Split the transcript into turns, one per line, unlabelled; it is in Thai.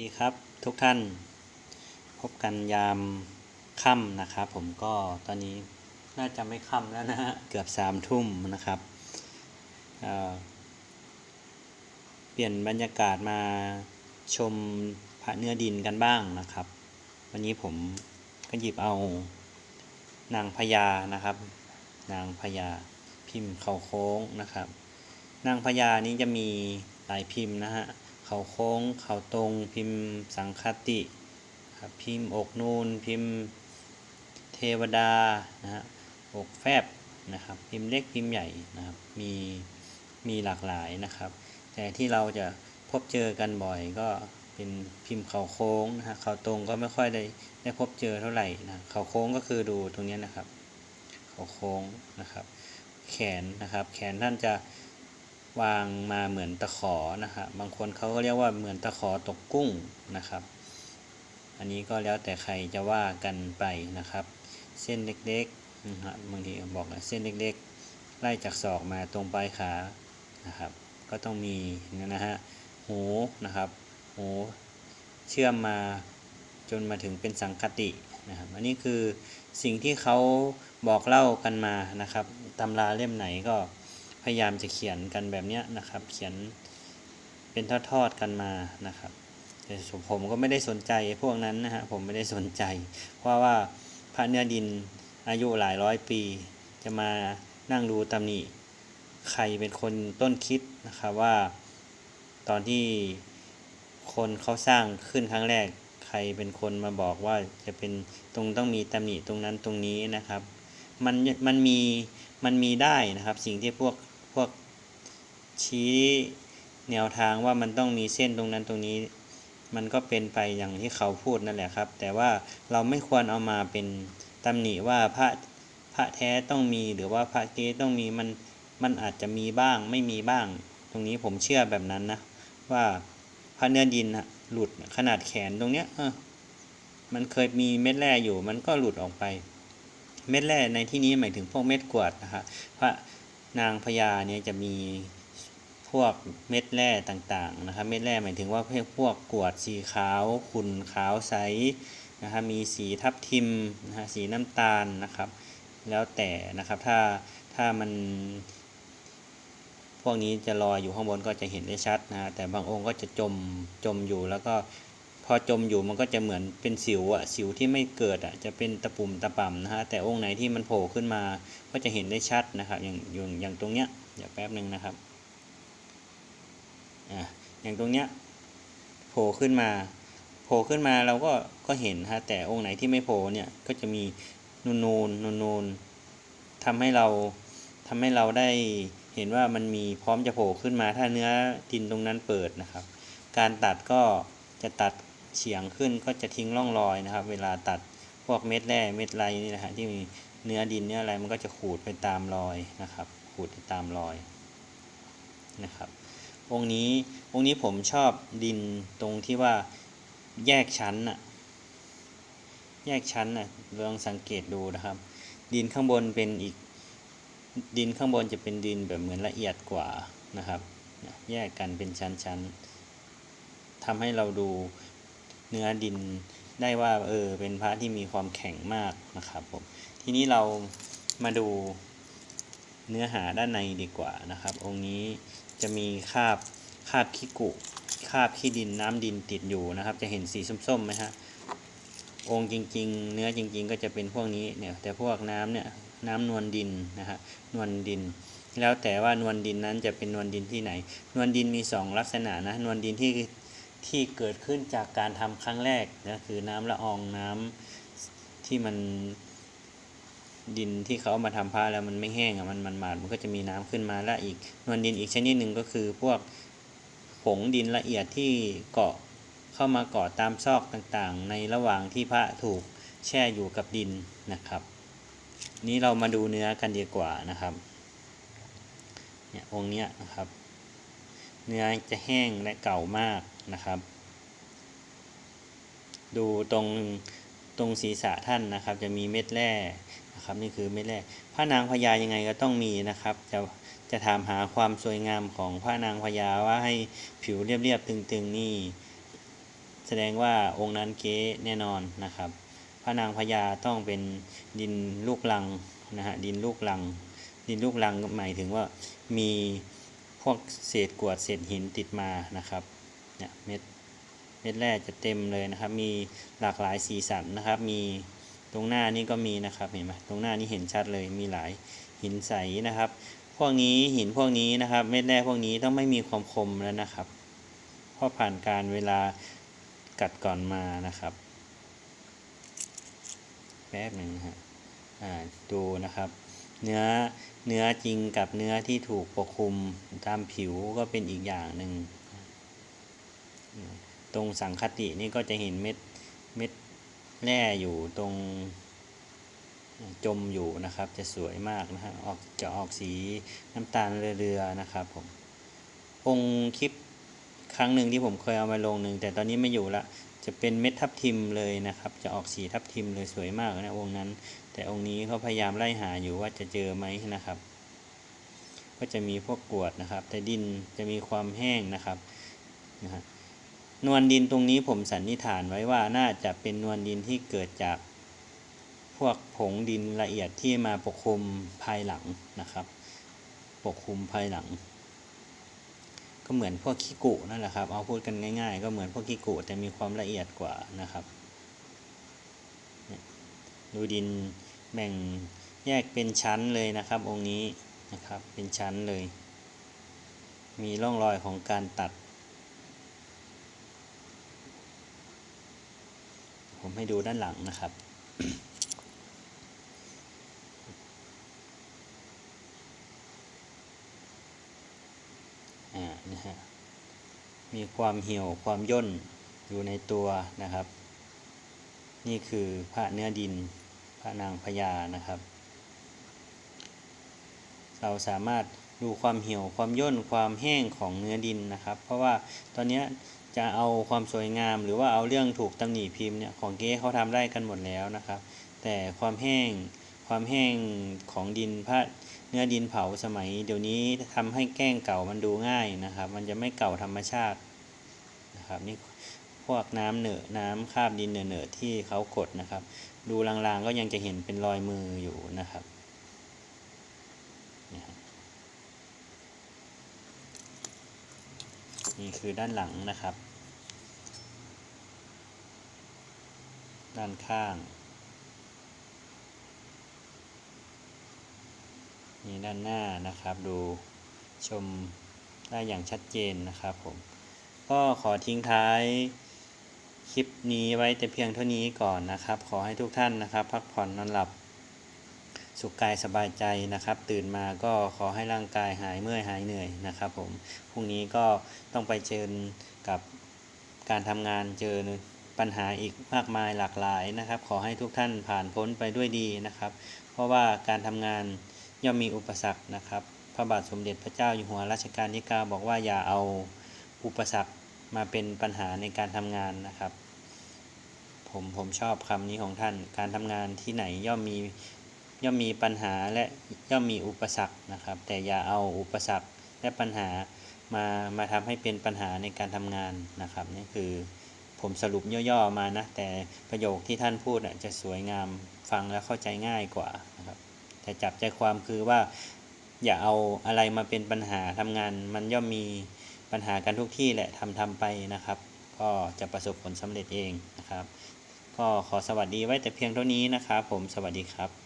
ดีครับทุกท่านพบกันยามค่ำนะครับ ผมก็ตอนนี้น่าจะไม่ค่ำแล้วนะฮะเกือบสามทุ่มนะครับเเปลี่ยนบรรยากาศมาชมพระเนื้อดินกันบ้างนะครับ วันนี้ผมก็หยิบเอานางพญานะครับ นางพญาพิมพ์เข่าโค้งนะครับ นางพญานี้จะมีหลายพิมพ์นะฮะ เขาโค้ง เขาตรง พิมพ์สังคติครับพิมพ์อกนูน พิมพ์เทวดานะฮะอกแฟบนะครับ พิมพ์เล็กพิมพ์ใหญ่นะครับ มีมีหลากหลายนะครับ แต่ที่เราจะพบเจอกันบ่อยก็เป็นพิมพ์เขาโค้งนะฮะเขาตรงก็ไม่ค่อยได้ได้พบเจอเท่าไหร่นะเขาโค้งก็คือดูตรงนี้นะครับ เขาโค้งนะครับ แขนนะครับ แขนท่านจะ วางมาเหมือนตะขอนะครับบางคนเขาก็เรียกว่าเหมือนตะขอตกกุ้งนะครับ อันนี้ก็แล้วแต่ใครจะว่ากันไปนะครับ เส้นเล็กๆนะฮะบางทีบอกนะเส้นเล็กๆ ไล่จากศอกมาตรงปลายขานะครับ ก็ต้องมีนะฮะหูนะครับหูเชื่อมมาจนมาถึงเป็นสังคตินะครับอันนี้คือสิ่งที่เขาบอกเล่ากันมานะครับตำราเล่มไหนก็ พยายามจะเขียนกันแบบนี้นะครับ เขียนเป็นทอดๆกันมานะครับแต่ผมก็ไม่ได้สนใจพวกนั้นนะฮะผมไม่ได้สนใจ เพราะว่าพระเนื้อดินอายุหลายร้อยปี จะมานั่งดูตำหนิใครเป็นคนต้นคิดนะครับว่า ตอนที่คนเขาสร้างขึ้นครั้งแรกใครเป็นคนมาบอกว่าจะเป็นตรงต้องมีตำหนิตรงนั้นตรงนี้นะครับ มันมันมีมันมีได้นะครับ สิ่งที่พวก พวกชี้แนวทางว่ามันต้องมีเส้นตรงนั้นตรงนี้ มันก็เป็นไปอย่างที่เขาพูดนั่นแหละครับ แต่ว่าเราไม่ควรเอามาเป็นตำหนิว่าพระพระแท้ต้องมีหรือว่าพระเก๊ต้องมีมันมันอาจจะมีบ้างไม่มีบ้าง ตรงนี้ผมเชื่อแบบนั้นนะว่าพระเนื้อดินอะหลุดขนาดแขนตรงเนี้ยเออมันเคยมีเม็ดแร่อยู่ มันก็หลุดออกไป เม็ดแร่ในที่นี้หมายถึงพวกเม็ดกวดนะครับพระ นางพญาเนี่ยจะมีพวกเม็ดแร่ต่างๆนะครับ เม็ดแร่หมายถึงว่าพวกกวดสีขาว ขุ่นขาวใสนะครับมีสีทับทิมนะฮะสีน้ำตาลนะครับ แล้วแต่นะครับถ้าถ้ามันพวกนี้จะลอยอยู่ข้างบนก็จะเห็นได้ชัดนะฮะแต่บางองค์ก็จะจมจมอยู่แล้วก็ อจมอยู่มันก็จะเหมือนเป็นสิวอะสิวที่ไม่เกิดอะจะเป็นตะปุ่มตะป่ำนะฮะแต่องค์ไหนที่มันโผล่ขึ้นมาก็จะเห็นได้ชัดนะครับ อย่างอย่างอย่างตรงเนี้ยเดี๋ยวแป๊บหนึ่งนะครับอะอย่างตรงเนี้ยโผล่ขึ้นมาโผล่ขึ้นมาเราก็ก็เห็นฮะแต่องค์ไหนที่ไม่โผล่เนี่ยก็จะมีนูนนูนนูนนูนทำให้เราทำให้เราได้เห็นว่ามันมีพร้อมจะโผล่ขึ้นมาถ้าเนื้อดินตรงนั้นเปิดนะครับ การตัดก็จะตัด เฉียงขึ้นก็จะทิ้งร่องรอยนะครับ เวลาตัดพวกเม็ดแร่เม็ดไรนี่นะฮะที่มีเนื้อดินเนื้ออะไรมันก็จะขูดไปตามรอยนะครับ ขูดไปตามรอยนะครับ องค์นี้องค์นี้ผมชอบดินตรงที่ว่าแยกชั้นน่ะแยกชั้นน่ะลองสังเกตดูนะครับ ดินข้างบนเป็นอีกดินข้างบนจะเป็นดินแบบเหมือนละเอียดกว่านะครับ แยกกันเป็นชั้นๆทำให้เราดู เนื้อดินได้ว่าเออเป็นพระที่มีความแข็งมากนะครับผมทีนี้เรามาดูเนื้อหาด้านในดีกว่านะครับ องค์นี้จะมีคาบคาบขี้กุคาบขี้ดินน้ำดินติดอยู่นะครับ จะเห็นสีส้มๆไหมฮะองค์จริง ๆ เนื้อจริง ๆ ก็จะเป็นพวกนี้เนี่ยแต่พวกน้ำเนี่ยน้ำนวลดินนะฮะนวลดิน แล้วแต่ว่านวลดินนั้นจะเป็นนวลดินที่ไหน นวลดินมีสองลักษณะนะนวลดินที่ ที่เกิดขึ้นจากการทำครั้งแรกนะคือน้ำละอองน้ำที่มันดินที่เขามาทำผ้าแล้วมันไม่แห้งอะมันมันหมาดมันก็จะมีน้ำขึ้นมาและอีกนวลดินอีกชนิดหนึ่งก็คือพวกผงดินละเอียดที่เกาะเข้ามาเกาะตามซอกต่างๆ ในระหว่างที่พระถูกแช่อยู่กับดินนะครับ นี้เรามาดูเนื้อกันดีกว่านะครับเนี่ยองค์เนี้ยนะครับ เนื้อจะแห้งและเก่ามาก นะครับ ดูตรงตรงศีรษะท่านนะครับ จะมีเม็ดแร่นะครับนี่คือเม็ดแร่พระนางพญายังไงก็ต้องมีนะครับ จะจะถามหาความสวยงามของพระนางพญาว่าให้ผิวเรียบๆตึงๆนี่ แสดงว่าองค์นั้นเก๊แน่นอนนะครับ พระนางพญาต้องเป็นดินลูกลังนะฮะดินลูกลัง ดินลูกลังหมายถึงว่ามีพวกเศษกวดเศษหินติดมานะครับ เนี่ยเม็ดเม็ดแร่จะเต็มเลยนะครับ มีหลากหลายสีสันนะครับ มีตรงหน้านี่ก็มีนะครับเห็นไหมตรงหน้านี่เห็นชัดเลยมีหลายหินใสนะครับ พวกนี้หินพวกนี้นะครับ เม็ดแร่พวกนี้ต้องไม่มีความคมแล้วนะครับเพราะผ่านการเวลากัดก่อนมานะครับแป๊บหนึ่งฮะอ่าดูนะครับ เนื้อเนื้อจริงกับเนื้อที่ถูกปกคลุมตามผิวก็เป็นอีกอย่างหนึ่ง ตรงสังคตินี่ก็จะเห็นเม็ดเม็ดแร่อยู่ตรงจมอยู่นะครับ จะสวยมากนะฮะออกจะออกสีน้ำตาลเรือๆนะครับผมองค์คลิปครั้งหนึ่งที่ผมเคยเอามาลงหนึ่งแต่ตอนนี้ไม่อยู่ละจะเป็นเม็ดทับทิมเลยนะครับ จะออกสีทับทิมเลยสวยมากนะองค์นั้น แต่องค์นี้เขาพยายามไล่หาอยู่ว่าจะเจอไหมนะครับ ก็จะมีพวกกรวดนะครับ แต่ดินจะมีความแห้งนะครับนะฮะ นวลดินตรงนี้ผมสันนิษฐานไว้ว่าน่าจะเป็นนวลดินที่เกิดจากพวกผงดินละเอียดที่มาปกคลุมภายหลังนะครับ ปกคลุมภายหลัง ก็เหมือนพวกขี้กุนั่นแหละครับ เอาพูดกันง่าย ๆ ก็เหมือนพวกขี้กุแต่มีความละเอียดกว่านะครับดูดินแบ่งแยกเป็นชั้นเลยนะครับ องค์นี้นะครับเป็นชั้นเลย มีร่องรอยของการตัด ผมให้ดูด้านหลังนะครับ อ่า นะฮะ มีความเหี่ยวความย่นอยู่ในตัวนะครับ นี่คือพระเนื้อดิน พระนางพญานะครับ เราสามารถดูความเหี่ยวความย่นความแห้งของเนื้อดินนะครับ เพราะว่าตอนนี้ จะเอาความสวยงาม หรือว่าเอาเรื่องถูกตำหนิพิมพ์เนี่ยของเก๊เขาทำได้กันหมดแล้วนะครับ แต่ความแห้งความแห้งของดินพระเนื้อดินเผาสมัย เดี๋ยวนี้ทำให้แกล้งเก่ามันดูง่ายนะครับ มันจะไม่เก่าธรรมชาตินะครับนี่พวกน้ำเหนอะน้ำคาบดินเหนอะๆที่เขากดนะครับ ดูลางๆก็ยังจะเห็นเป็นรอยมืออยู่นะครับนี่ครับ นี่คือด้านหลังนะครับ ด้านข้าง นี่ด้านหน้านะครับ ดูชมได้อย่างชัดเจนนะครับผม ก็ขอทิ้งท้ายคลิปนี้ไว้แต่เพียงเท่านี้ก่อนนะครับ ขอให้ทุกท่านนะครับ พักผ่อนนอนหลับ สุขกายสบายใจนะครับ ตื่นมาก็ขอให้ร่างกายหายเมื่อยหายเหนื่อยนะครับผมพรุ่งนี้ก็ต้องไปเจอกับการทำงานเจอปัญหาอีกมากมายหลากหลายนะครับ ขอให้ทุกท่านผ่านพ้นไปด้วยดีนะครับ เพราะว่าการทำงานย่อมมีอุปสรรคนะครับ พระบาทสมเด็จพระเจ้าอยู่หัวรัชกาลที่ 9 บอกว่าอย่าเอาอุปสรรคมาเป็นปัญหาในการทำงานนะครับ ผมผมชอบคำนี้ของท่าน การทำงานที่ไหนย่อมมี ย่อมมีปัญหาและย่อมมีอุปสรรคนะครับ แต่อย่าเอาอุปสรรคและปัญหามามาทำให้เป็นปัญหาในการทำงานนะครับนี่คือผมสรุปย่อๆมานะ แต่ประโยคที่ท่านพูดน่ะจะสวยงามฟังแล้วเข้าใจง่ายกว่านะครับแต่จับใจความคือว่า อย่าเอาอะไรมาเป็นปัญหาทำงาน มันย่อมมีปัญหากันทุกที่แหละทำทำไปนะครับ ก็จะประสบผลสำเร็จเองนะครับ ก็ขอสวัสดีไว้แต่เพียงเท่านี้นะครับ ผมสวัสดีครับ